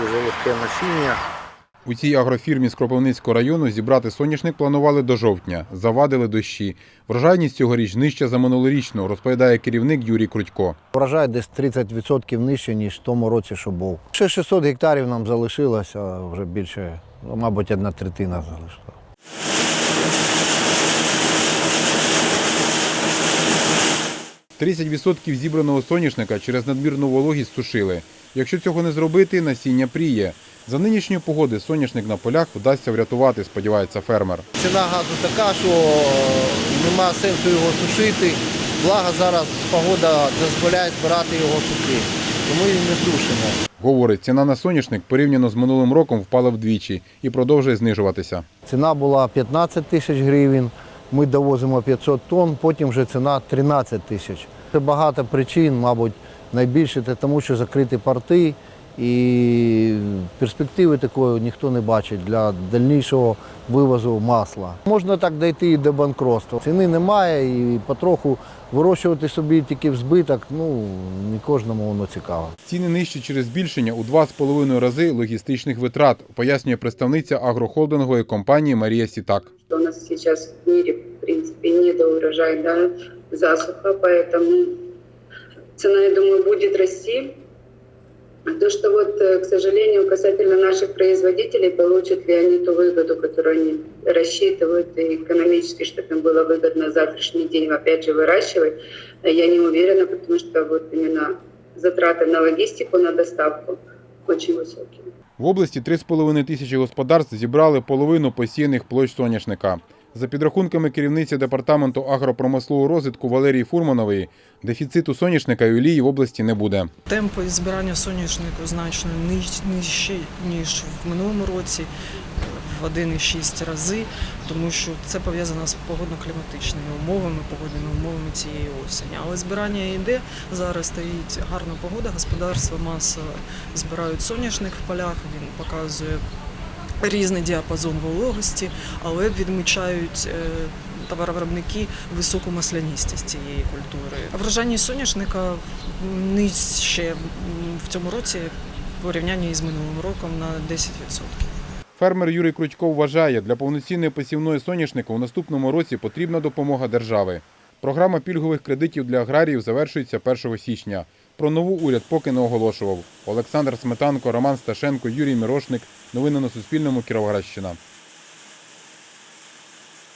дуже легке насіння. У цій агрофірмі з Кропивницького району зібрати соняшник планували до жовтня. Завадили дощі. Врожайність цьогоріч нижча за минулорічну, розповідає керівник Юрій Крутько. Врожай десь 30% нижче, ніж в тому році, що був. Ще 600 гектарів нам залишилося, а вже більше, ну, мабуть, одна третина залишилася. – 30% зібраного соняшника через надмірну вологість сушили. Якщо цього не зробити, насіння пріє. За нинішньої погоди соняшник на полях вдасться врятувати, сподівається фермер. Ціна газу така, що нема сенсу його сушити. Благо зараз погода дозволяє збирати його сухим. Тому і не сушимо. Говорить, ціна на соняшник порівняно з минулим роком впала вдвічі і продовжує знижуватися. Ціна була 15 тисяч гривень, ми довозимо 500 тонн, потім вже ціна 13 тисяч. Це багато причин, мабуть, найбільше це тому, що закриті порти і перспективи такої ніхто не бачить для дальнішого вивозу масла. Можна так дійти і до банкротства. Ціни немає і потроху вирощувати собі тільки в збиток, ну, не кожному воно цікаво. Ціни нижчі через збільшення у 2,5 рази логістичних витрат, пояснює представниця агрохолдингової компанії Марія Сітак. у нас сейчас в мире, в принципе, недоурожай, да, засуха, поэтому цена, я думаю, будет расти. А То, что вот, э, к сожалению, касательно наших производителей, получат ли они ту выгоду, которую они рассчитывают, и экономически, чтобы им было выгодно завтрашний день, опять же, выращивать, э, я не уверена, потому что вот именно затраты на логистику, на доставку очень высокие. В області 3,5 тисячі господарств зібрали половину посіяних площ соняшника. За підрахунками керівниці департаменту агропромислового розвитку Валерії Фурманової, дефіциту соняшника і олії в області не буде. Темпи збирання соняшнику значно ниж- нижчі, ніж в минулому році, в 1,6 рази, тому що це пов'язано з погодно-кліматичними умовами, погодними умовами цієї осені. Але збирання йде. Зараз стоїть гарна погода, господарства масово збирають соняшник в полях, він показує різний діапазон вологості, але відмічають е, товаровиробники високу масляністість цієї культури. Врожайність соняшника нижче в цьому році в порівнянні з минулим роком на 10%. Фермер Юрій Крутько вважає, для повноцінної посівної соняшника у наступному році потрібна допомога держави. Програма пільгових кредитів для аграріїв завершується 1 січня. Про нову уряд поки не оголошував. Олександр Сметанко, Роман Сташенко, Юрій Мірошник. Новини на Суспільному. Кіровоградщина.